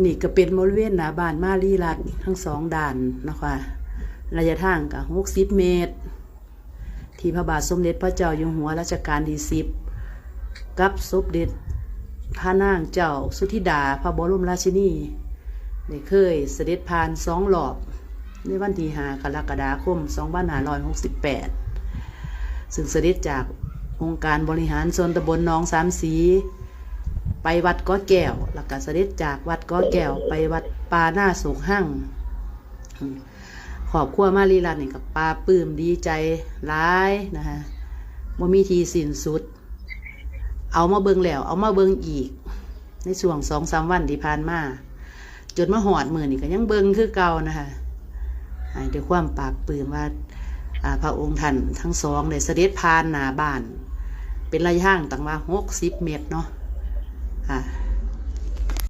นี่ก็เป็นบริเวณหน้าบ้านมารีรัตน์ทั้งสองด่านนะคะระยะทางก็หกสิบเมตร ที่พระบาทสมเด็จพระเจ้าอยู่หัวรัชกาลที่สิบกับสมเด็จพระนางเจ้าสุธิดาพระบรมราชินีได้เคยเสด็จผ่านสองหลอบ ในวันที่5กรกฎาคม2568ซึ่งเสด็จจากองค์การบริหารส่วนตำบลหนองสามสี ไปวัดก้อแก้ว แล้วก็เสด็จจากวัดก้อแก้ว ไปวัดปาหน้าสุกหั่งขอบครัวมารีรันนี่กับปลาปื้มดีใจร้ายนะคะว่ามีทีสิ้นสุด เอามาเบิงแล้ว เอามาเบิงอีก ในช่วงสองสามวันที่ผ่านมาจนมาหอดมือนี่ก็ยังเบิงคือเก่านะคะด้วยความปาบปลื้มว่าพระองค์ท่านทั้งสองได้เสด็จผ่านหนาบ้าน เป็นระยะทางต่างว่าหกสิบเมตรเนาะ